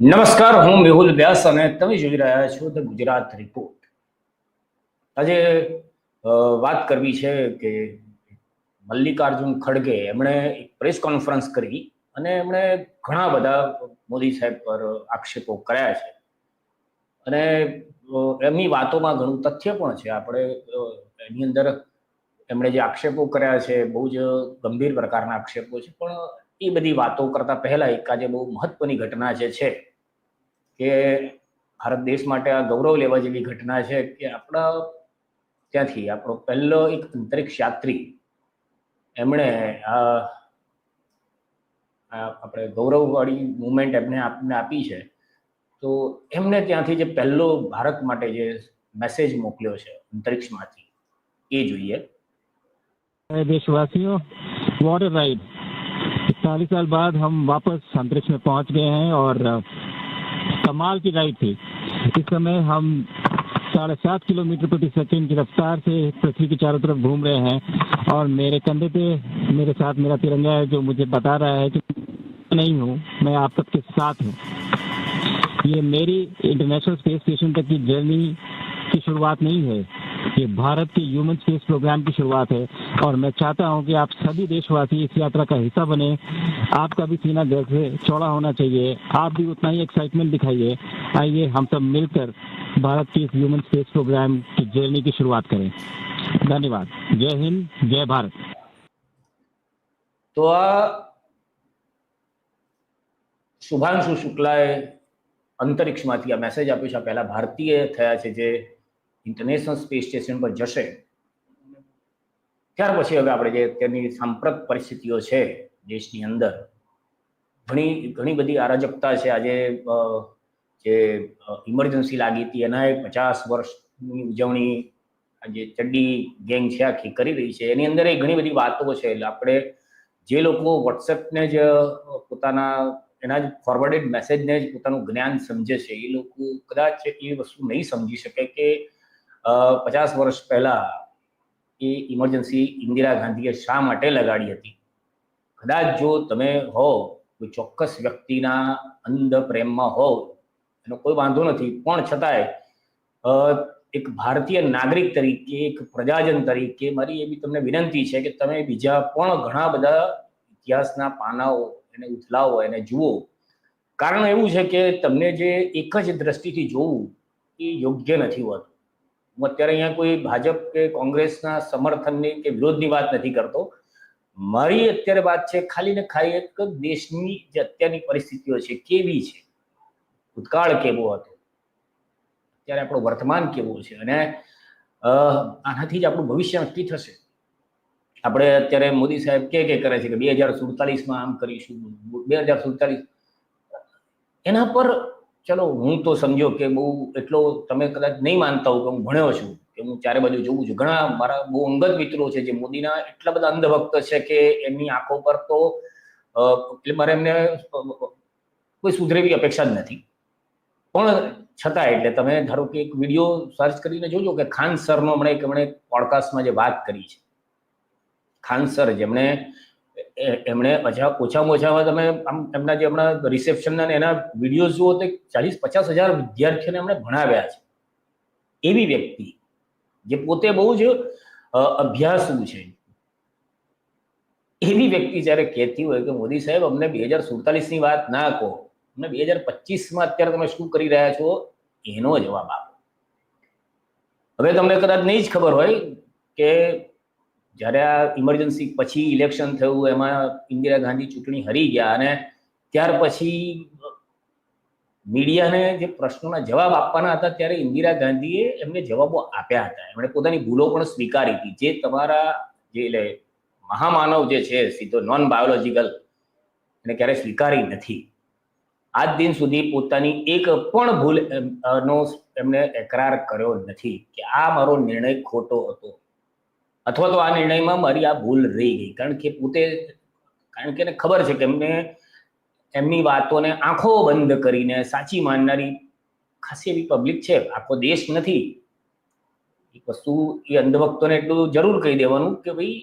નમસ્કાર, હું મેહુલ વ્યાસ અને તમે જોઈ રહ્યા છો ધ ગુજરાત રિપોર્ટ. આજે વાત કરવી છે કે મલ્લિકાર્જુન ખડગે એમણે એક પ્રેસ કોન્ફરન્સ કરી અને એમણે ઘણા બધા મોદી સાહેબ પર આક્ષેપો કર્યા છે. અને એમની વાતોમાં ઘણું તથ્ય પણ છે. આપણે એની અંદર એમણે જે આક્ષેપો કર્યા છે, બહુ જ ગંભીર પ્રકારના આક્ષેપો છે, પણ એ બધી વાતો કરતા પહેલા એક આજે બહુ મહત્વની ઘટના જે છે કે ભારત દેશ માટે આ ગૌરવ લેવા જેવી ઘટના છે કે આપણા ત્યાંથી આપણો પહેલો એક અંતરિક્ષ યાત્રી એમણે આ આ આપણે ગૌરવવાળી મુવમેન્ટ એમને આપને આપી છે તો એમને ત્યાંથી જે પહેલો ભારત માટે જે મેસેજ મોકલ્યો છે અંતરિક્ષમાંથી એ જોઈએ है देशवासियों वाटर राइड चालीस साल बाद हम वापस अंतरिक्ष में पहुंच गए हैं और अ, कमाल की राइड थी। इस समय हम साढ़े सात किलोमीटर प्रति सेकंड की रफ्तार से पृथ्वी के चारों तरफ़ घूम रहे हैं और मेरे कंधे पे, मेरे साथ मेरा तिरंगा है जो मुझे बता रहा है कि नहीं हूँ, मैं आप सबके साथ हूँ। ये मेरी इंटरनेशनल स्पेस स्टेशन तक की जर्नी की शुरुआत नहीं है। ये भारत के ह्यूमन स्पेस प्रोग्राम की शुरुआत है और मैं चाहता हूं कि आप सभी देशवासी इस यात्रा का हिस्सा बने आपका भी सीना गर्व से चौड़ा होना चाहिए आप भी उतना ही एक्साइटमेंट दिखाइए आइए हम सब मिलकर भारत के इस ह्यूमन स्पेस प्रोग्राम की जर्नी की शुरुआत करें धन्यवाद जय हिंद जय भारत તો આ શુભાંશુ શુક્લાએ અંતરિક્ષમાંથી આ મેસેજ આપ્યો છે આ પહેલા ભારતીય થયા છે જે ઇન્ટરનેશનલ સ્પેસ સ્ટેશન પર જશે. ત્યાર પછી હવે આપણે જે અત્યારની સાંપ્રત પરિસ્થિતિઓ છે દેશની અંદર, ઘણી ઘણી બધી અરાજકતા છે. આજે જે ઇમરજન્સી લાગી હતી, એના પચાસ વર્ષની ઉજવણી જે ચડ્ડી ગેંગ છે, આખી કરી રહી છે. એની અંદર એ ઘણી બધી વાતો છે. એટલે આપણે જે લોકો વોટ્સએપને જ પોતાના, એના જ ફોરવર્ડેડ મેસેજને જ પોતાનું જ્ઞાન સમજે છે, એ લોકો કદાચ એ વસ્તુ નહીં સમજી શકે કે પચાસ વર્ષ પહેલા એ ઇમરજન્સી ઇન્દિરા ગાંધીએ શા માટે લગાડી હતી? કદાચ જો તમે હો, કોઈ ચોક્કસ વ્યક્તિના અંધ પ્રેમમાં હોવ એનો કોઈ વાંધો નથી. પણ છતાંય એક ભારતીય નાગરિક તરીકે, એક પ્રજાજન તરીકે મારી એવી તમને વિનંતી છે કે તમે બીજા પણ ઘણા બધા ઇતિહાસના પાનાઓ એને ઉથલાવો, એને જુઓ. કારણ એવું છે કે તમને જે એક જ દ્રષ્ટિથી જોવું એ યોગ્ય નથી હોતું. હું અત્યારે અહીંયા કોઈ ભાજપ કે કોંગ્રેસના સમર્થનની કે વિરોધની વાત નથી કરતો. મારી અત્યારે વાત છે, ખાલી ને ખાલી એક દેશની જે અત્યારની પરિસ્થિતિઓ છે, કેવી છે? ભૂતકાળ કેવો હતો? અત્યારે આપણું વર્તમાન કેવું છે? અને આનાથી જ આપણું ભવિષ્ય નક્કી થશે. આપણે અત્યારે મોદી સાહેબ કે કે કરે છે કે બે હજાર સુડતાલીસમાં આમ કરીશું, બે હજાર સુડતાલીસ. એના પર ચલો, હું તો સમજો કે બહુ એટલો તમે કદાચ નહીં માનતા હો કે હું ભણ્યો છું, કે હું ચારે બાજુ જોઉં છું. ઘણા મારા બહુ અંગત મિત્રો છે જે મોદીના એટલા બધા અંધભક્ત છે કે એમની આંખો પર તો એટલે મારે એમને કોઈ સુધરેવી અપેક્ષા જ નથી. પણ છતાં એટલે તમે ધારો કે એક વીડિયો સર્ચ કરીને જોજો કે ખાન સરનો હમણાં એક એમણે પોડકાસ્ટમાં જે વાત કરી છે. ખાન સર જેમણે એમણે અજા, ઓછામાં ઓછામાં તમે આમ એમના જે હમણાં રિસેપ્શનના એના વીડિયો જુઓ તો ચાલીસ પચાસ હજાર વિદ્યાર્થીઓને એમણે ભણાવ્યા છે. એવી વ્યક્તિ જે પોતે બહુ જ અભ્યાસુ છે. એવી વ્યક્તિ જ્યારે કહેતી હોય કે મોદી સાહેબ, અમને બે હજાર સુડતાલીસની વાત ના કહો. અમને બે હજાર પચીસમાં અત્યારે તમે શું કરી રહ્યા છો? એનો જવાબ આપો. હવે તમને કદાચ નહીં જ ખબર હોય કે જ્યારે આ ઇમરજન્સી પછી ઇલેક્શન થયું, એમાં ઇન્દિરા ગાંધી ચૂંટણી હરી ગયા અને ત્યાર પછી મીડિયાને જે પ્રશ્નોના જવાબ આપવાના હતા, ત્યારે ઇન્દિરા ગાંધીએ એમને જવાબો આપ્યા હતા. એમણે પોતાની ભૂલો પણ સ્વીકારી હતી. જે તમારા જે એટલે મહામાનવ જે છે, સીધો નોન બાયોલોજીકલ એને ક્યારેય સ્વીકારી નથી. આજ દિન સુધી પોતાની એક પણ ભૂલ નો એમને એકરાર કર્યો નથી કે આ મારો નિર્ણય ખોટો હતો. અથવા તો આ નિર્ણયમાં મારી આ ભૂલ રહી ગઈ. કારણ કે પોતે, કારણ કે એને ખબર છે કે એમને, એમની વાતોને આંખો બંધ કરીને સાચી માનનારી ખાસી એવી પબ્લિક છે. આખો દેશ નથી. એક વસ્તુ એ અંધભક્તોને એટલું જરૂર કહી દેવાનું કે ભાઈ,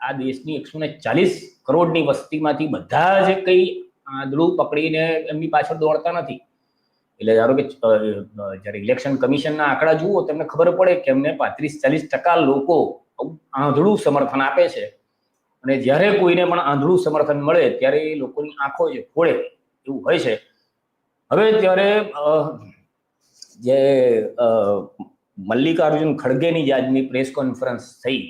આ દેશની એકસો ને ચાલીસ કરોડની વસ્તીમાંથી બધા જ કંઈ આંધળું પકડીને એમની પાછળ દોડતા નથી. એટલે ધારો કે જ્યારે ઇલેક્શન કમિશનના આંકડા જુઓ તમને ખબર પડે કે એમને પાંત્રીસ ચાલીસ ટકા લોકો આંધળું સમર્થન આપે છે. અને જ્યારે કોઈને પણ આંધળું સમર્થન મળે, ત્યારે એ લોકોની આંખો જે ફોડે એવું હોય છે. હવે ત્યારે જે મલ્લિકાર્જુન ખડગેની જે આજની પ્રેસ કોન્ફરન્સ થઈ,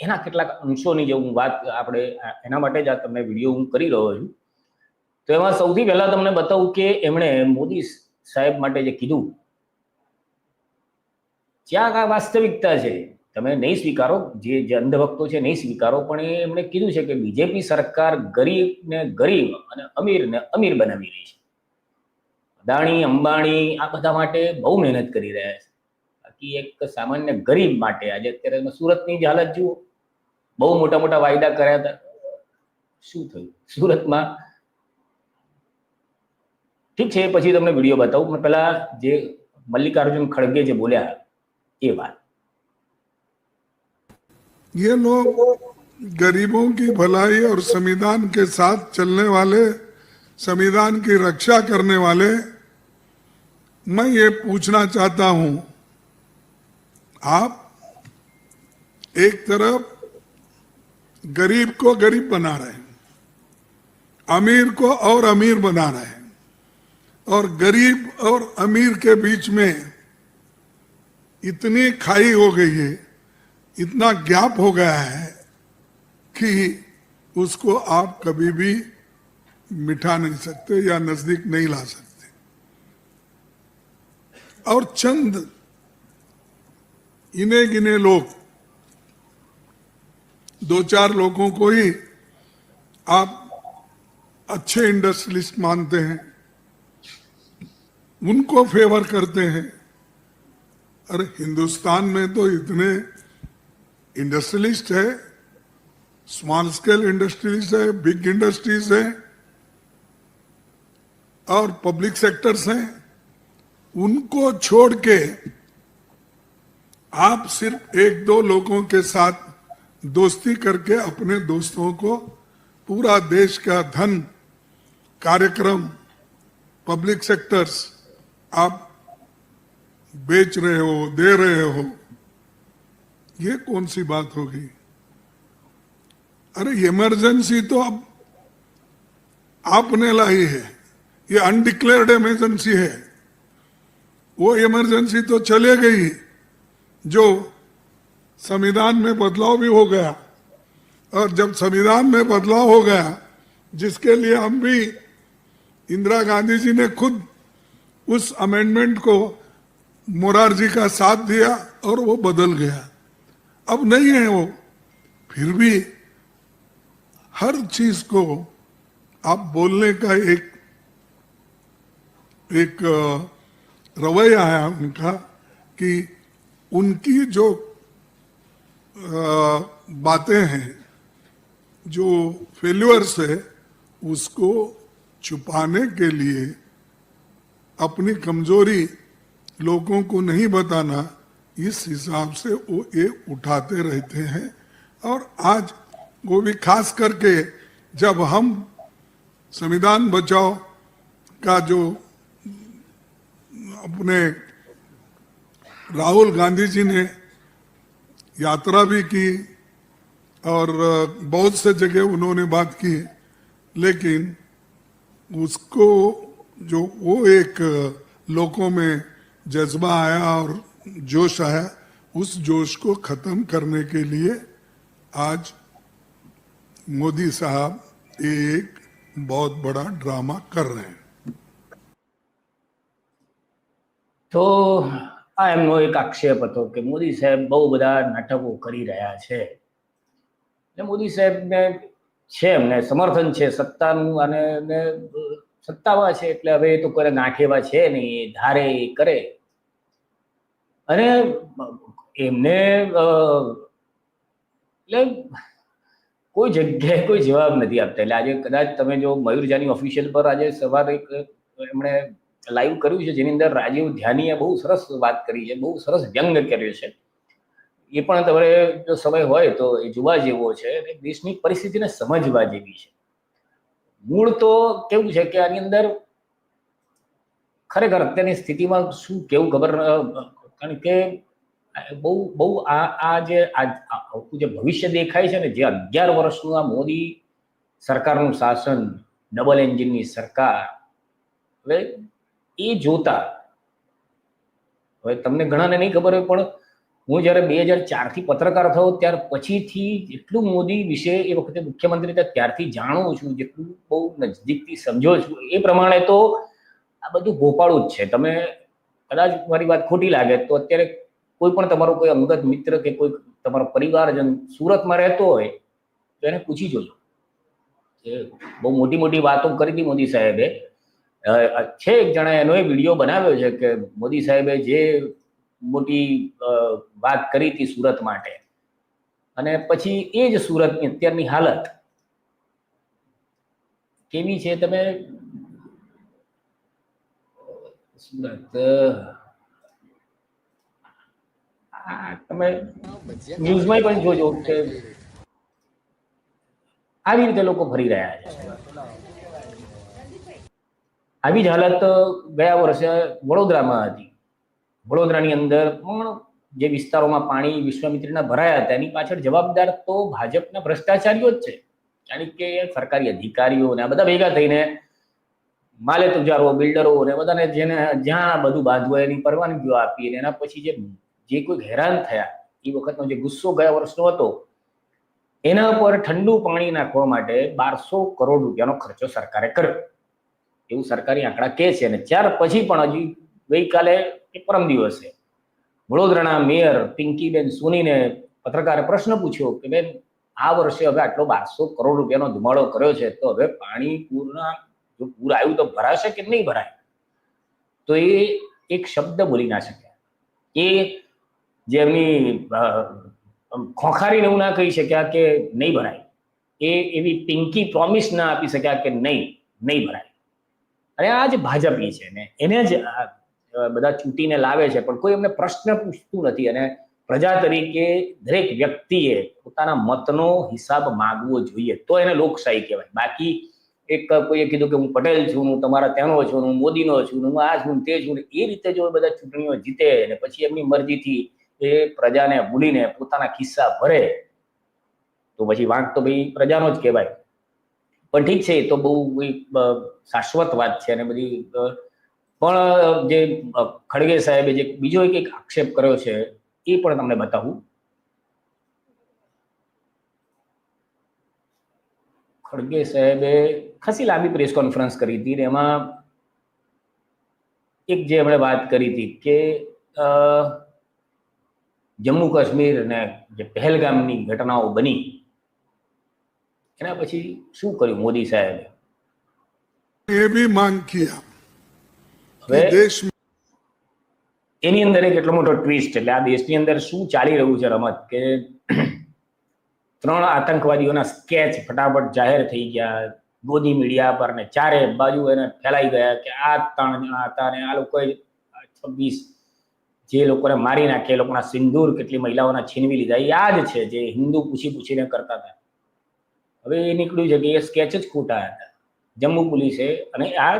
એના કેટલાક અંશોની જે હું વાત આપણે, એના માટે જ આ તમને વીડિયો હું કરી રહ્યો છું. તો એમાં સૌથી પહેલા તમને બતાવું કે એમણે મોદી સાહેબ માટે જે કીધું જ્યાં આ વાસ્તવિકતા છે. તમે નહીં સ્વીકારો, જે જે અંધભક્તો છે નહીં સ્વીકારો, પણ એમણે કીધું છે કે બીજેપી સરકાર ગરીબને ગરીબ અને અમીરને અમીર બનાવી રહી છે. અદાણી, અંબાણી આ બધા માટે બહુ મહેનત કરી રહ્યા છે. બાકી એક સામાન્ય ગરીબ માટે આજે અત્યારે સુરતની જ હાલત જુઓ. બહુ મોટા મોટા વાયદા કર્યા હતા. શું થયું? સુરતમાં ઠીક છે, પછી તમને વીડિયો બતાવું, પણ પહેલા જે મલ્લિકાર્જુન ખડગે જે બોલ્યા એ વાત. ये लोग गरीबों की भलाई और संविधान के साथ चलने वाले, संविधान की रक्षा करने वाले, मैं ये पूछना चाहता हूँ, आप एक तरफ़ गरीब को गरीब बना रहे हैं, अमीर को और अमीर बना रहे हैं, और गरीब और अमीर के बीच में इतनी खाई हो गई है इतना गैप हो गया है कि उसको आप कभी भी मिठा नहीं सकते या नज़दीक नहीं ला सकते। और चंद इने गिने लोग दो चार लोगों को ही आप अच्छे इंडस्ट्रियलिस्ट मानते हैं, उनको फेवर करते हैं। अरे, हिंदुस्तान में तो इतने इंडस्ट्रियलिस्ट है, स्मॉल स्केल इंडस्ट्रीज़ है, बिग इंडस्ट्रीज़ है, और पब्लिक सेक्टर्स हैं, उनको छोड़ के आप सिर्फ़ एक दो लोगों के साथ दोस्ती करके अपने दोस्तों को पूरा देश का धन, कार्यक्रम, पब्लिक सेक्टर्स आप बेच रहे हो, दे रहे हो। ये कौन सी बात होगी अरे इमरजेंसी तो अब आपने लाई है। ये अनडिक्लेयर्ड इमरजेंसी है। वो इमरजेंसी तो चले गई, जो संविधान में बदलाव भी हो गया। और जब संविधान में बदलाव हो गया, जिसके लिए हम भी इंदिरा गांधी जी ने खुद उस अमेंडमेंट को मोरारजी का साथ दिया और वो बदल गया। अब नहीं है वो। फिर भी हर चीज़ को आप बोलने का एक एक रवैया है उनका कि उनकी जो बातें हैं, जो फेल्यूअर्स है, उसको छुपाने के लिए अपनी कमज़ोरी लोगों को नहीं बताना इस हिसाब से वो ये उठाते रहते हैं। और आज वो भी खास करके जब हम संविधान बचाओ का जो अपने राहुल गांधी जी ने यात्रा भी की और बहुत से जगह उन्होंने बात की, लेकिन उसको जो वो एक लोगों में जज्बा आया और जोश आया उस जोश को खत्म करने के लिए आज मोदी साहब ये एक बहुत बड़ा ड्रामा कर रहे हैं તો આ એમનો એક આક્ષેપ હતો કે મોદી સાહેબ બહુ બધા નાટકો કરી રહ્યા છે એટલે મોદી સાહેબને છે એમને સમર્થન છે સત્તાનું અને ને સત્તામાં છે એટલે હવે એ તો કોઈ ગાંઠેવા છે નહીં એ ધારે એ કરે અને એમને એટલે કોઈ જગ્યાએ કોઈ જવાબ નથી આપતા. એટલે આજે કદાચ તમે જો મયુર જાની ઓફિશિયલ પર આજે સવારે એમણે લાઈવ કર્યું છે, જેની અંદર રાજીવ ધ્યાનીએ બહુ સરસ વાત કરી છે, બહુ સરસ વ્યંગ કર્યો છે. એ પણ તમારે જો સમય હોય તો એ જોવા જેવો છે કે દેશની પરિસ્થિતિને સમજવા જેવી છે. મૂળ તો કેવું છે કે આની અંદર ખરેખર અત્યારની સ્થિતિમાં શું કેવું ખબર કારણ કે, બહુ બહુ આ આ જે જે ભવિષ્ય દેખાય છે ને, જે અગિયાર વર્ષનું આ મોદી સરકારનું શાસન ડબલ એન્જિનની સરકાર, હવે એ જોતા, હવે તમને ઘણાને નહીં ખબર હોય, પણ હું જ્યારે બે હજાર ચારથી પત્રકાર થયો, ત્યાર પછીથી જેટલું મોદી વિશે એ વખતે મુખ્યમંત્રી હતા, ત્યારથી જાણું છું, જેટલું બહુ નજદીકથી સમજો છું, એ પ્રમાણે તો આ બધું ગોપાળું જ છે. તમે કદાચ મારી વાત ખોટી લાગે, તો અત્યારે કોઈ પણ તમારો કોઈ અંગત મિત્ર કે કોઈ તમારો પરિવારજન સુરતમાં રહેતો હોય, તો એને પૂછી જોજો. બહુ મોટી મોટી વાતો કરી હતી મોદી સાહેબે. છે એક જણા એનો એ વીડિયો બનાવ્યો છે કે મોદી સાહેબે જે મોટી વાત કરી હતી સુરત માટે, અને પછી એ જ સુરતની અત્યારની હાલત કેવી છે તમે તમે ન્યૂઝમાં પણ જોજો કે આવી રીતે લોકો ફરી રહ્યા છે આવી જ હાલત ગયા વર્ષે વડોદરામાં હતી વડોદરાની અંદર પણ જે વિસ્તારોમાં પાણી વિશ્વામિત્રીના ભરાયા હતા એની પાછળ જવાબદાર તો ભાજપના ભ્રષ્ટાચારીઓ જ છે કારણ કે સરકારી અધિકારીઓ ને આ બધા ભેગા થઈને માલે તુજારો બિલ્ડરો ને બધાને જેને જ્યાં બધું બાંધવું એની પરવાનગીઓ આપી અને એના પછી જે જે કોઈ હેરાન થયા, એ વખતનો જે ગુસ્સો ગયા વર્ષનો હતો, એના ઉપર ઠંડુ પાણી નાખવા માટે બારસો કરોડ રૂપિયાનો ખર્ચો સરકારે કર્યો. એવું સરકારી આંકડા કહે છે અને ત્યાર પછી પણ હજી ગઈકાલે કે પરમ દિવસે વડોદરાના મેયર પિંકીબેન સોનીને પત્રકારે પ્રશ્ન પૂછ્યો કે બેન, આ વર્ષે હવે આટલો બારસો કરોડ રૂપિયાનો ધુમાડો કર્યો છે, તો હવે પાણી પૂરના જો પૂર આવ્યું તો ભરાશે કે નહીં ભરાય? તો એ એક શબ્દ બોલી ના શક્યા એ જે એમની ખોખારીને એવું ના કહી શક્યા કે નહીં ભરાય. એ એવી પિંકી પ્રોમિસ ના આપી શક્યા કે નહીં નહીં ભરાય. અને આ જ ભાજપી છે ને, એને જ બધા ચૂંટીને લાવે છે, પણ કોઈ એમને પ્રશ્ન પૂછતું નથી. અને પ્રજા તરીકે દરેક વ્યક્તિએ પોતાના મતનો હિસાબ માગવો જોઈએ, તો એને લોકશાહી કહેવાય. બાકી એક કોઈએ કીધું કે હું પટેલ છું, હું તમારા ત્યાંનો છું, હું મોદીનો છું, હું આ છું તે છું એ રીતે જો બધા ચૂંટણીઓ જીતે ને પછી એમની મરજીથી એ પ્રજાને ભૂલીને પોતાના ખિસ્સા ભરે. તો પછી વાંક તો ભાઈ પ્રજાનો જ કહેવાય. પણ ઠીક છે તો બહુ શાશ્વત વાત છે અને બધી પણ જે ખડગે સાહેબે જે બીજો એક આક્ષેપ કર્યો છે, એ પણ તમને બતાવું. ખડગે સાહેબે ખાસી લાંબી પ્રેસ કોન્ફરન્સ કરી હતી ને એમાં એક જે એમણે વાત કરી હતી કે જમ્મુ કાશ્મીર અને જે પહેલગામની ઘટનાઓ બની એના પછી શું કર્યું મોદી સાહેબે? એ બી માંગ હવે એની અંદર એક એટલો મોટો ટ્વિસ્ટ એટલે આ દેશની અંદર શું ચાલી રહ્યું છે રમત કે ત્રણ આતંકવાદીઓના સ્કેચ ફટાફટ જાહેર થઈ ગયા. ગોદી મીડિયા પર ને ચારે બાજુ એને ફેલાઈ ગયા કે આ ત્રણ જણા હતા ને આ લોકોએ છવ્વીસ જે લોકોને મારી નાખે એ લોકોના સિંદૂર કેટલી મહિલાઓના છીનવી લીધા. એ આ જ છે જે હિન્દુ પૂછી પૂછીને કરતા હતા. હવે એ નીકળ્યું છે કે એ સ્કેચ જ ખોટા હતા. જમ્મુ પોલીસે અને આ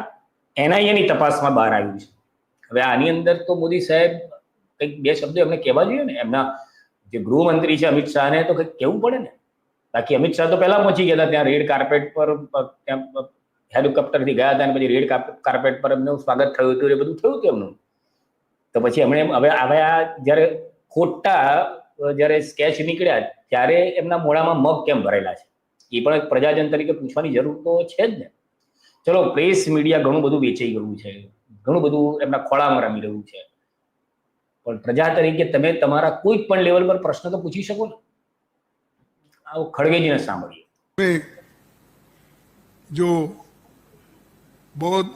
એનઆઈએ ની તપાસમાં બહાર આવ્યું છે. હવે આની અંદર તો મોદી સાહેબ કંઈક બે શબ્દો એમને કહેવા જોઈએ ને? એમના જે ગૃહમંત્રી છે અમિત શાહને, તો કંઈક કહેવું પડે ને? બાકી અમિત શાહ તો પહેલા પહોંચી ગયા હતા, ત્યાં રેડ કાર્પેટ પર, ત્યાં હેલિકોપ્ટરથી ગયા હતા અને પછી રેડ કાર્પેટ પર એમનું સ્વાગત થયું હતું, એ બધું થયું હતું એમનું. તો પછી એમણે હવે હવે આ જ્યારે ખોટા, જ્યારે સ્કેચ નીકળ્યા, ત્યારે એમના મોઢામાં મગ કેમ ભરેલા છે? એ પણ એક પ્રજાજન તરીકે પૂછવાની જરૂર તો છે જ ને. ચલો પ્રેસ મીડિયા ઘણું બધું વેચાઈ ગયું છે. ઘણું બધું એમના ખોળામાં રમી રહ્યું છે. પણ પ્રજા તરીકે તમે તમારા કોઈ પણ લેવલ પર પ્રશ્ન તો પૂછી શકો ને આવું ખડગેજીને સાંભળીએ में जो बहुत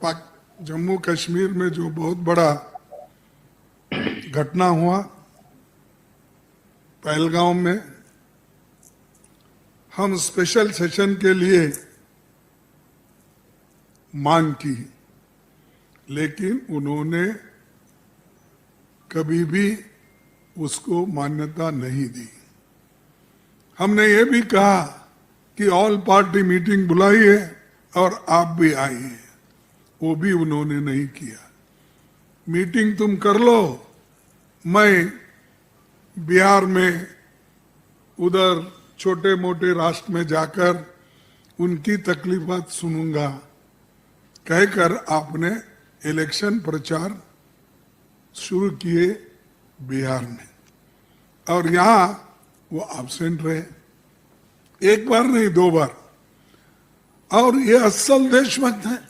पाक जम्मू कश्मीर में जो बहुत बड़ा घटना हुआ पहलगांव में हम स्पेशल सेशन के लिए मांग की लेकिन उन्होंने कभी भी उसको मान्यता नहीं दी। हमने ये भी कहा कि ऑल पार्टी मीटिंग बुलाई है और आप भी आइए वो भी उन्होंने नहीं किया। मीटिंग तुम कर लो, मैं बिहार में उधर छोटे मोटे राष्ट्र में जाकर उनकी तकलीफात सुनूँगा। कहकर आपने इलेक्शन प्रचार शुरू किए बिहार में। और यहाँ वो एबसेंट रहे। एक बार नहीं, दो बार। और ये असल देशभक्त हैं।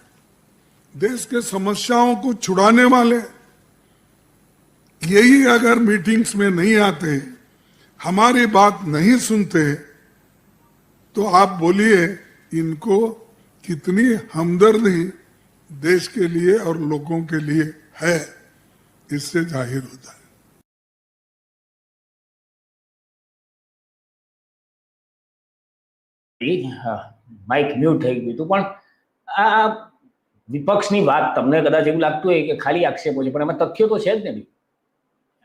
देश के समस्याओं को छुड़ाने वाले। यही अगर मीटिंग्स में नहीं आते, हमारी बात नहीं सुनते तो आप बोलिए, इनको कितनी हमदर्दी देश के लिए और लोगों के लिए है। इससे जाहिर होता है માઇક મ્યુટ થઈ ગયું હતું પણ આ વિપક્ષની વાત તમને કદાચ એવું લાગતું હોય કે ખાલી આક્ષેપો છે પણ એમાં તથ્યો તો છે જ ને બી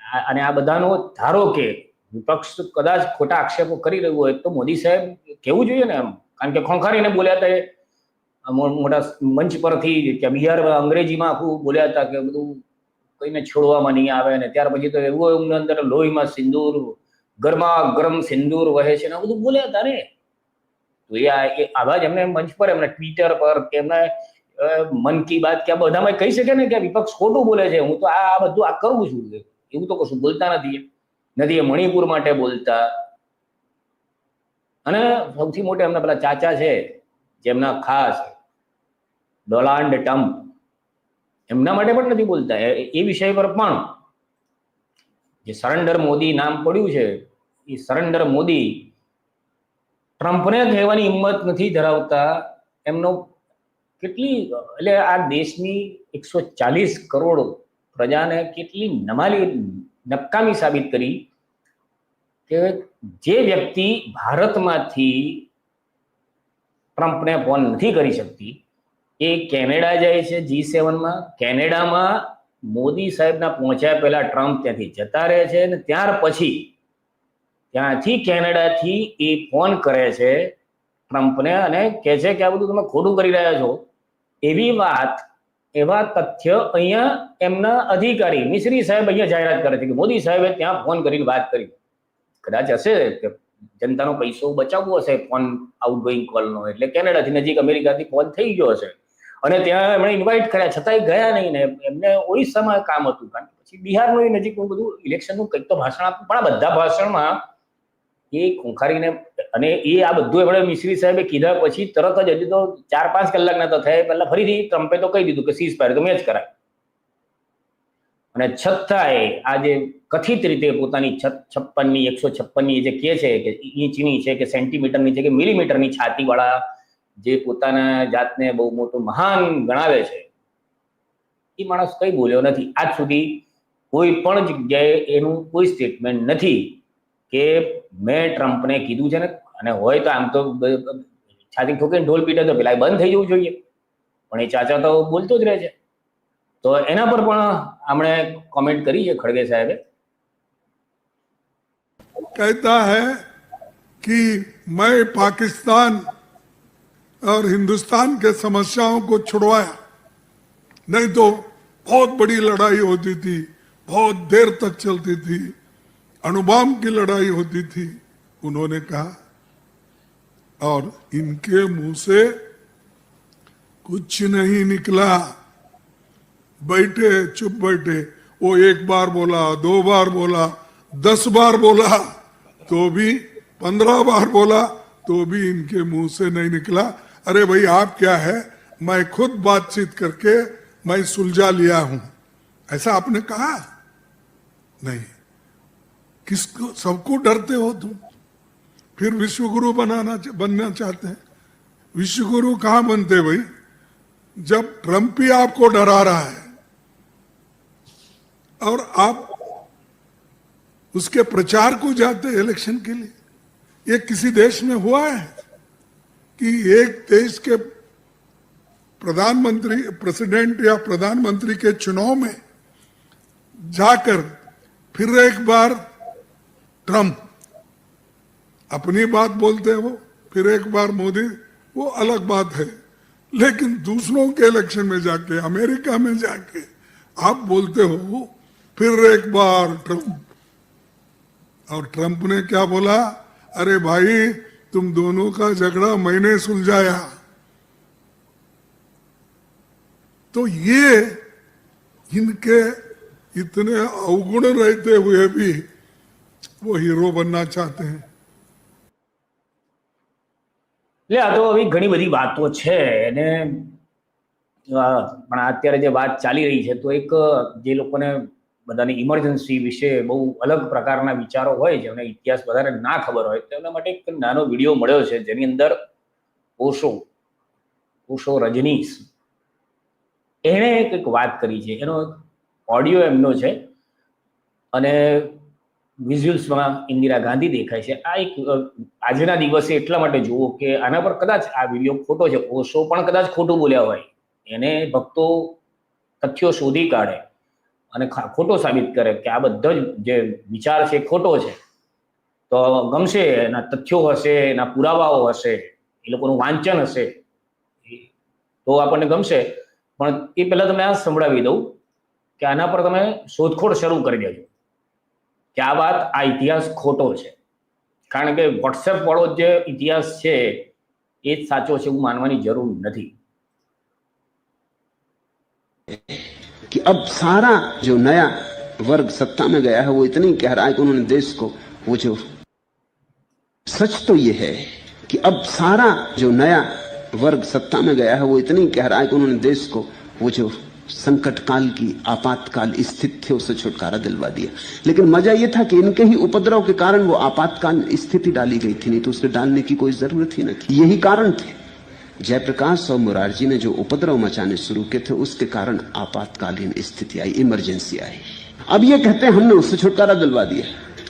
આ- અને આ બધાનો ધારો કે વિપક્ષ કદાચ ખોટા આક્ષેપો કરી રહ્યું હોય તો મોદી સાહેબ કેવું જોઈએ ને એમ કારણ કે ખોંખારીને બોલ્યા હતા એ મો- મોટા મંચ પરથી કે બિહાર અંગ્રેજીમાં આખું બોલ્યા હતા કે બધું કોઈને છોડવામાં નહીં આવે ને ત્યાર પછી તો એવું એમને અંદર લોહીમાં સિંદૂર, ગરમા ગરમ સિંદૂર વહે છે ને બધું બોલ્યા તારે તો એ આવા જ એમને મંચ પર, એમને ટ્વિટર પર કે એમને મન કી બાત કે બધામાં કહી શકે ને કે વિપક્ષ ખોટું બોલે છે. હું તો આ બધું આ કરું છું. એવું તો કશું બોલતા નથી નથી એ મણિપુર માટે બોલતા. અને સૌથી મોટા એમના પેલા ચાચા છે, જેમના ખાસ ડોનાલ્ડ ટ્રમ્પ એમના માટે પણ નથી બોલતા. એ વિષય પર પણ જે સરેન્ડર મોદી નામ પડ્યું છે, એ સરેન્ડર મોદી ટ્રમ્પને કહેવાની હિંમત નથી ધરાવતા. એમનો કેટલી, એટલે આ દેશની એકસો ચાલીસ કરોડ પ્રજાને કેટલી નમાલી, નકામી સાબિત કરી કે જે વ્યક્તિ ભારતમાંથી ટ્રમ્પને ફોન નથી કરી શકતી એ કેનેડા જાય છે જી સેવનમાં કેનેડામાં મોદી સાહેબના પહોંચ્યા પહેલા ટ્રમ્પ ત્યાંથી જતા રહે છે અને ત્યાર પછી ત્યાંથી કેનેડાથી એ ફોન કરે છે ટ્રમ્પને અને કહે છે કે આ બધું તમે ખોટું કરી રહ્યા છો. એવી વાત, એવા તથ્ય અહીંયા એમના અધિકારી મિશ્રી સાહેબ અહીંયા જાહેરાત કરે છે કે મોદી સાહેબે ત્યાં ફોન કરીને વાત કરી. કદાચ હશે કે જનતાનો પૈસો બચાવવો હશે ફોન આઉટગોઈંગ કોલનો એટલે કેનેડાથી નજીક અમેરિકાથી ફોન થઈ ગયો હશે. અને ત્યાં એમણે ઇન્વાઇટ કર્યા. છતાંય ગયા નહીં ને એમને ઓરિસ્સામાં કામ હતું. કારણ કે પછી બિહારનું નજીકનું બધું ઇલેક્શનનું કંઈક તો ભાષણ આપ્યું પણ આ બધા ભાષણમાં એ ખૂંખારીને અને એ આ બધું એમણે મિશ્રી સાહેબે કીધા પછી તરત જ હજી તો ચાર પાંચ કલાકના તો થયા. પહેલા ફરીથી ટ્રમ્પે તો કહી દીધું કે સીઝ ફાયર તો મેં જ કરાય. અને છતાંય આજે કથિત રીતે પોતાની છપ્પનની, એકસો છપ્પનની જે કે છે કે ઇંચની છે કે સેન્ટીમીટરની છે કે મિલીમીટરની છાતીવાળા જે પોતાના જાતને બહુ મોટું મહાન ગણાવે છે, એ માણસ કંઈ બોલ્યો નથી. આજ સુધી કોઈ પણ જગ્યાએ એનું કોઈ સ્ટેટમેન્ટ નથી કે મેં ટ્રમ્પને કીધું છે ને, અને હોય તો આમ તો છાતી ઠોકીને ઢોલ પીટે તો પેલા બંધ થઈ જવું જોઈએ. પણ એ ચાચા તો બોલતો જ રહે છે. તો એના પર પણ આપણે કોમેન્ટ કરી છે ખડગે સાહેબે. કહેતા હૈ કે મેં પાકિસ્તાન और हिंदुस्तान के समस्याओं को छुड़वाया। नहीं तो बहुत बड़ी लड़ाई होती थी, बहुत देर तक चलती थी। अणुबॉम्ब की लड़ाई होती थी, उन्होंने कहा। और इनके मुँह से कुछ नहीं निकला। बैठे, चुप बैठे, वो एक बार बोला, दो बार बोला, दस बार बोला तो भी, पंद्रह बार बोला तो भी इनके मुँह से नहीं निकला। अरे भाई, आप क्या है? मैं खुद बातचीत करके मैं सुलझा लिया हूँ। ऐसा आपने कहा? नहीं। किसको, सबको डरते हो तुम? फिर विश्वगुरु बनाना बनना चाहते हैं। विश्वगुरु कहाँ बनते भाई? जब ट्रंप ही आपको डरा रहा है, और आप उसके प्रचार को जाते इलेक्शन के लिए। ये किसी देश में हुआ है? कि एक देश के प्रधानमंत्री, प्रेसिडेंट या प्रधानमंत्री के चुनाव में जाकर फिर एक बार ट्रंप, अपनी बात बोलते हैं फिर एक बार मोदी, वो अलग बात है। लेकिन दूसरों के इलेक्शन में जाके, अमेरिका में जाके आप बोलते हो, फिर एक बार ट्रंप, और ट्रंप ने क्या बोला? अरे भाई तुम दोनों का झगड़ा मैंने सुलझाया तो ये इनके इतने अवगुण रहते हुए भी वो हीरो बनना चाहते हैं એટલે આ તો આવી ઘણી બધી વાતો છે અને અ, પણ અત્યારે જે વાત ચાલી રહી છે તો એક જે લોકોને બધાની ઇમરજન્સી વિશે બહુ અલગ પ્રકારના વિચારો હોય, જેમને ઇતિહાસ વધારે ના ખબર હોય તેમના માટે એક નાનો વીડિયો મળ્યો છે, જેની અંદર ઓશો ઓશો રજનીશ. એણે કંઈક વાત કરી છે. એનો ઓડિયો એમનો છે. અને વિઝ્યુઅલ્સમાં ઇન્દિરા ગાંધી દેખાય છે. આ એક આજના દિવસે એટલા માટે જુઓ કે આના પર કદાચ આ વીડિયો ખોટો છે. ઓશો પણ કદાચ ખોટું બોલ્યા હોય. એને ભક્તો તથ્યો શોધી કાઢે. અને ખોટો સાબિત કરે કે આ બધો જ જે વિચાર છે ખોટો છે. તો ગમશે, એના તથ્યો હશે, એના પુરાવાઓ હશે, એ લોકોનું વાંચન હશે તો આપણને ગમશે. પણ એ પહેલાં તમને આ સંભળાવી દઉં કે આના પર તમે શોધખોળ શરૂ કરી દેજો કે આ વાત આ ઇતિહાસ ખોટો છે. કારણ કે વોટ્સએપ વાળો જે ઇતિહાસ છે એ જ સાચો છે એવું માનવાની જરૂર નથી. कि अब सारा जो नया वर्ग सत्ता में गया है, वो इतनी कह रहा है कि उन्होंने देश को वो जो सच तो ये है कि अब सारा जो नया वर्ग सत्ता में गया है, वो इतनी कह रहा है कि उन्होंने देश को वो जो संकट काल की, आपातकाल स्थिति थी उससे छुटकारा दिलवा दिया। लेकिन मज़ा ये था कि इनके ही उपद्रव के कारण वो आपातकाल स्थिति डाली गई थी, नहीं तो उसके डालने की कोई ज़रूरत ही न थी। यही कारण थे। जयप्रकाश और मुरारजी ने जो उपद्रव मचाने शुरू किए थे, उसके कारण आपातकालीन स्थिति आई, इमरजेंसी आई। अब ये कहते हैं, हमने उससे छुटकारा दिलवा दिया।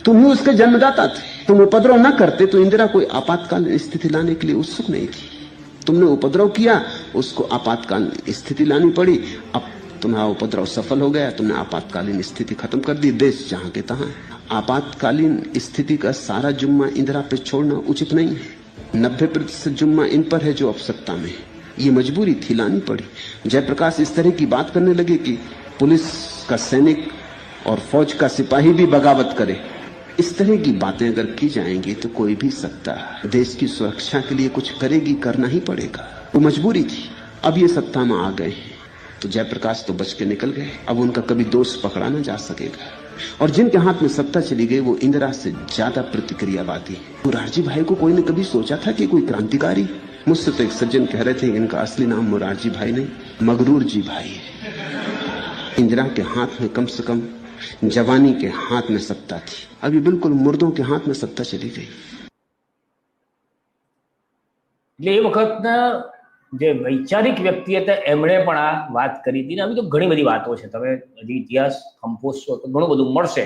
तुम ही उसके जन्मदाता थे। तुम उपद्रव न करते तो इंदिरा कोई आपातकालीन स्थिति लाने के लिए उत्सुक नहीं थी। तुमने उपद्रव किया, उसको आपातकालीन स्थिति लानी पड़ी। अब तुम्हारा उपद्रव सफल हो गया, तुमने आपातकालीन स्थिति खत्म कर दी, देश जहाँ के तहां। आपातकालीन स्थिति का सारा जुम्मा इंदिरा पे छोड़ना उचित नहीं है। नब्बे प्रतिशत जुम्मा इन पर है जो अब सत्ता में ये मजबूरी थी, लानी पड़ी। जयप्रकाश इस तरह की बात करने लगे कि पुलिस का सैनिक और फौज का सिपाही भी बगावत करे। इस तरह की बातें अगर की जाएँगी तो कोई भी सत्ता देश की सुरक्षा के लिए कुछ करेगी, करना ही पड़ेगा। वो मजबूरी थी। अब ये सत्ता में आ गए तो जयप्रकाश तो बच के निकल गए। अब उनका कभी दोष पकड़ा ना जा सकेगा। और जिनके हाथ में सत्ता चली गई, वो इंदिरा से ज़्यादा प्रतिक्रियावादी मुरारजी भाई को कोई ने कभी सोचा था कि कोई क्रांतिकारी? मुझसे तो एक सज्जन कह रहे थे, इनका असली नाम मुरारजी भाई नहीं मगरूर जी भाई इंदिरा के हाथ में कम से कम जवानी के हाथ में सत्ता थी। अभी बिल्कुल मुर्दों के हाथ में सत्ता चली गई। ये वक्त જે વૈચારિક વ્યક્તિ હતા, એમણે પણ આ વાત કરી હતી. ને આવી તો ઘણી બધી વાતો છે. તમે હજી ઇતિહાસ કંપોઝશો તો ઘણું બધું મળશે.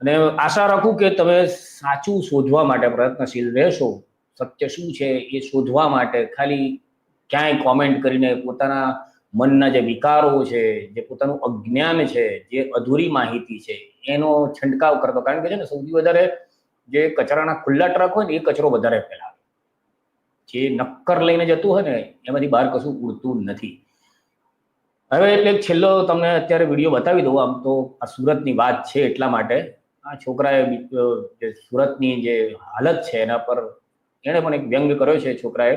અને આશા રાખું કે તમે સાચું શોધવા માટે પ્રયત્નશીલ રહેશો. સત્ય શું છે એ શોધવા માટે ખાલી ક્યાંય કોમેન્ટ કરીને પોતાના મનના જે વિકારો છે, જે પોતાનું અજ્ઞાન છે, જે અધૂરી માહિતી છે, એનો છંટકાવ કરતો. કારણ કે છે ને સૌથી વધારે જે કચરાના ખુલ્લા ટ્રક હોય ને એ કચરો વધારે ફેલાવે. જે નક્કર લઈને જતું હોય ને, એમાંથી બહાર કશું ઉડતું નથી. હવે એટલે છેલ્લો તમને અત્યારે વીડિયો બતાવી દઉં આમ તો આ સુરતની વાત છે એટલા માટે. આ છોકરાએ જે સુરતની જે હાલત છે એના પર એણે પણ એક વ્યંગ કર્યો છે છોકરાએ.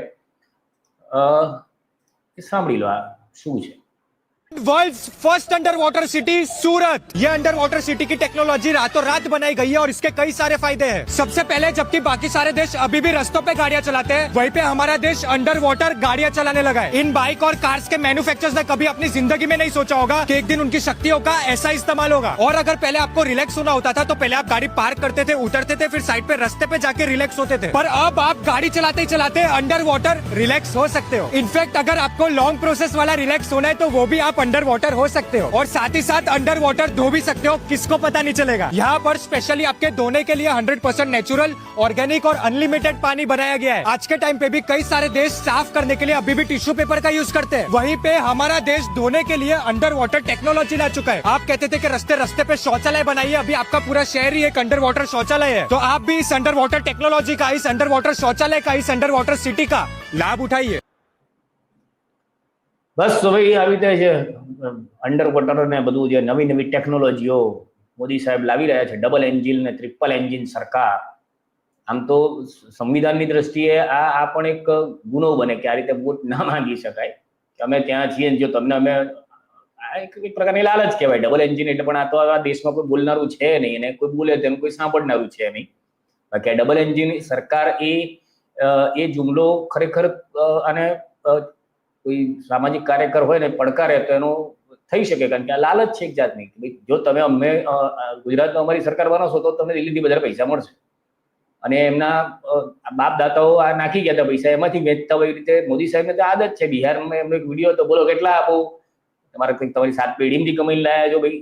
સાંભળી લો આ શું છે. World first underwater city Surat ये अंडर वाटर सिटी की टेक्नोलॉजी रातों रात बनाई गई है और इसके कई सारे फ़ायदे हैं। सबसे पहले, जबकि बाकी सारे देश अभी भी रस्तों पे गाड़ियाँ चलाते हैं, वहीं पे हमारा देश अंडर वाटर गाड़ियाँ चलाने लगा है। इन बाइक और कार्स के मैन्युफैक्चरर्स ने कभी अपनी ज़िंदगी में नहीं सोचा होगा कि एक दिन उनकी शक्तियों का ऐसा इस्तेमाल होगा। और अगर पहले आपको रिलैक्स होना होता था तो पहले आप गाड़ी पार्क करते थे, उतरते थे, फिर साइड पे रस्ते पे जाके रिलैक्स होते थे। पर अब आप गाड़ी चलाते ही चलाते अंडर वाटर रिलैक्स हो सकते हो। इनफैक्ट अगर आपको लॉन्ग प्रोसेस वाला रिलैक्स होना है तो वो भी आप अंडर वाटर हो सकते हो। और साथ ही साथ अंडर वाटर धो भी सकते हो। किसको पता नहीं चलेगा। यहाँ पर स्पेशली आपके धोने के लिए 100% नेचुरल ऑर्गेनिक और अनलिमिटेड पानी बनाया गया है। आज के टाइम पे भी कई सारे देश साफ़ करने के लिए अभी भी टिश्यू पेपर का यूज़ करते हैं। वहीं पे हमारा देश धोने के लिए अंडर वाटर टेक्नोलॉजी ला चुका है। आप कहते थे कि रस्ते रस्ते पे शौचालय बनाइए, अभी आपका पूरा शहर ही एक अंडर वाटर शौचालय है। तो आप भी इस अंडर वाटर टेक्नोलॉजी का, इस अंडर वाटर शौचालय का, इस अंडर वाटर सिटी का लाभ उठाइए। બસ તો ભાઈ આવી રીતે છે. અંડર વોટર ને બધું જે નવી નવી ટેકનોલોજીઓ મોદી સાહેબ લાવી રહ્યા છે ડબલ એન્જિન ને ટ્રિપલ એન્જિન સરકાર. આમ તો સંવિધાનની દ્રષ્ટિએ આ આ પણ એક ગુનો બને કે આ રીતે વોટ ના માંગી શકાય. કે અમે ત્યાં છીએ જો તમને અમે, આ એક પ્રકારની લાલચ કહેવાય. ડબલ એન્જિન એટલે પણ આ તો આ દેશમાં કોઈ બોલનારું છે નહીં અને કોઈ બોલે તેનું કોઈ સાંભળનારું છે નહીં. બાકી ડબલ એન્જિન સરકાર એ એ જુમલો ખરેખર અને કોઈ સામાજિક કાર્યકર હોય ને પડકારે તો એનો થઈ શકે, કારણ કે આ લાલચ છે એક જાતની ભાઈ જો તમે અમે ગુજરાતમાં અમારી સરકાર બનાવશો તો તમને દિલ્હીથી બધા પૈસા મળશે. અને એમના બાપ દાતાઓ આ નાખી ગયા હતા પૈસા, એમાંથી વેચતા હોય રીતે મોદી સાહેબને તો આદત છે. બિહારમાં એમનો એક વીડિયો તો બોલો કેટલા આપો? તમારે કંઈક તમારી સાત પેઢીમાંથી કમાઈને લાયા છો ભાઈ.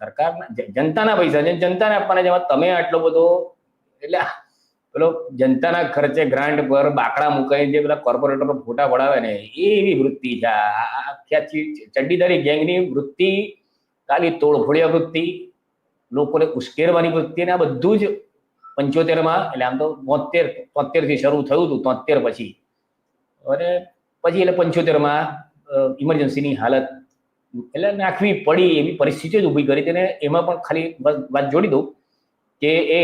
સરકારના, જનતાના પૈસા જનતાને આપવાના જેમાં તમે આટલો બધો, એટલે પેલો જનતાના ખર્ચે ગ્રાન્ટ પર બાકડા મુકાઈને જે પેલા કોર્પોરેટરો ફોટા પડાવે ને એ એવી વૃત્તિ છે. આખ્યા ચડ્ડીદારી ગેંગની વૃત્તિ, ખાલી તોડફોડિયા વૃત્તિ, લોકોને ઉશ્કેરવાની વૃત્તિ ને આ બધું જ પંચોતેરમાં, એટલે આમ તો બોતેર તોતેરથી શરૂ થયું હતું, તોતેર પછી. અને પછી એટલે પંચોતેરમાં ઇમરજન્સીની હાલત, એટલે નાખવી પડી એવી પરિસ્થિતિ જ ઊભી કરી તેને એમાં પણ ખાલી વાત જોડી દઉં. કે એ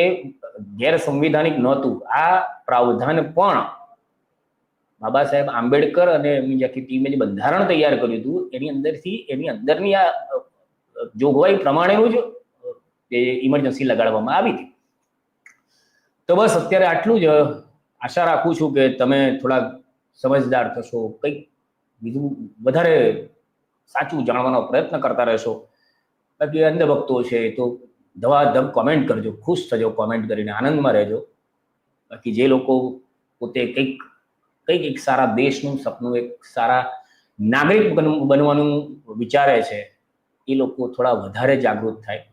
ગેર સંવિધાનિક નહોતું. આ પ્રાવધાન પણ બાબા સાહેબ આંબેડકર અને એમની આખી ટીમે જે બંધારણ તૈયાર કર્યું હતું, એની અંદરથી, એની અંદરની આ જોગવાઈ પ્રમાણેનું જ ઇમરજન્સી લગાડવામાં આવી હતી. તો બસ અત્યારે આટલું જ. આશા રાખું છું કે તમે થોડા સમજદાર થશો, કંઈક બીજું વધારે સાચું જાણવાનો પ્રયત્ન કરતા રહેશો. બાકી અંધભક્તો છે, તો ધવાધમ કોમેન્ટ કરજો, ખુશ થજો કોમેન્ટ કરીને આનંદમાં રહેજો. બાકી જે લોકો પોતે કંઈક કંઈક એક સારા દેશનું સપનું, એક સારા નાગરિક બનવાનું વિચારે છે, એ લોકો થોડા વધારે જાગૃત થાય.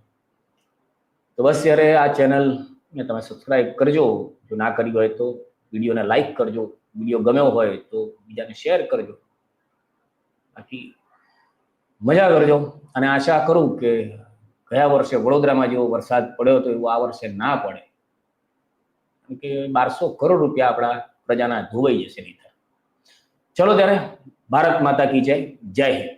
તો બસ ત્યારે આ ચેનલને તમે સબસ્ક્રાઈબ કરજો. જો ના કરી હોય તો વિડીયોને લાઈક કરજો. વીડિયો ગમ્યો હોય તો બીજાને શેર કરજો. બાકી મજા કરજો. અને આશા કરું કે ગયા વર્ષે વડોદરામાં જેવો વરસાદ પડ્યો હતો એવો આ વર્ષે ના પડે. કારણ કે બારસો કરોડ રૂપિયા આપણા પ્રજાના ધોવાઈ જશે નહીં ચલો ત્યારે ભારત માતા કી જય. જય હિન્દ.